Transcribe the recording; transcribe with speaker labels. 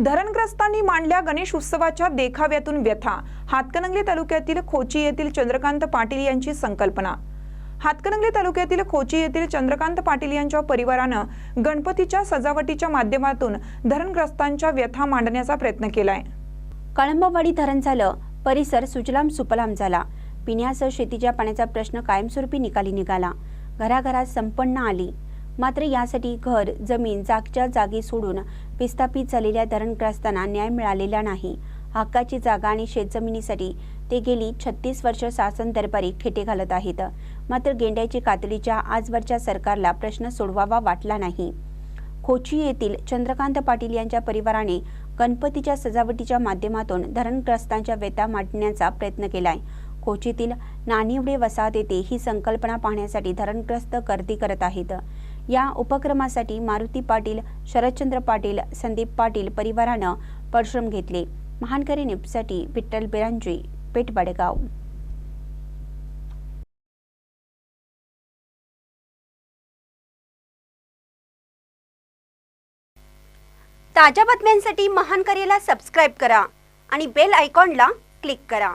Speaker 1: धरणग्रस्तांनी मांडल्या गणेश उत्सवाच्या देखाव्यातून व्यथा. हातकणंगले तालुक्यातील खोची येथील चंद्रकांत पाटील यांची संकल्पना. हातकणंगले तालुक्यातील खोची येथील चंद्रकांत पाटील यांच्या परिवारानं गणपतीच्या सजावटीच्या माध्यमातून धरणग्रस्तांच्या व्यथा मांडण्याचा प्रयत्न केलाय.
Speaker 2: कळंबवाडी धरण झालं परिसर सुजलाम सुपलाम झाला. पिण्यासह शेतीच्या पाण्याचा प्रश्न कायमस्वरूपी निकाली निघाला. घराघरात संपन्न आली. मात्र यासाठी घर जमीन जागच्या जागी सोडून विस्थापित झालेल्या धरणग्रस्तांना न्याय मिळालेला नाही. हक्काची जागा आणि शेतजमिनीसाठी ते गेली छत्तीस वर्ष शासन दरबारी खेटे घालत आहेत. मात्र गेंड्याची कातडीच्या आजवरच्या सरकारला प्रश्न सोडवावा वाटला नाही. खोची येथील चंद्रकांत पाटील यांच्या परिवाराने गणपतीच्या सजावटीच्या माध्यमातून धरणग्रस्तांच्या व्यथा मांडण्याचा प्रयत्न केलाय. कोचीतील नानिवडे वसाहत येथे ही संकल्पना पाहण्यासाठी धरणग्रस्त गर्दी करत आहेत. या उपक्रमासाठी मारुती पाटील शरदचंद्र पाटील संदीप पाटील परिवारानं परिश्रम घेतले. महानकरी न्यूजसाठी विठ्ठल बिरांजी पेठ बडगाव ताज्या बातम्यांसाठी महान करेला सबस्क्राईब करा आणि बेल आयकॉनला क्लिक करा.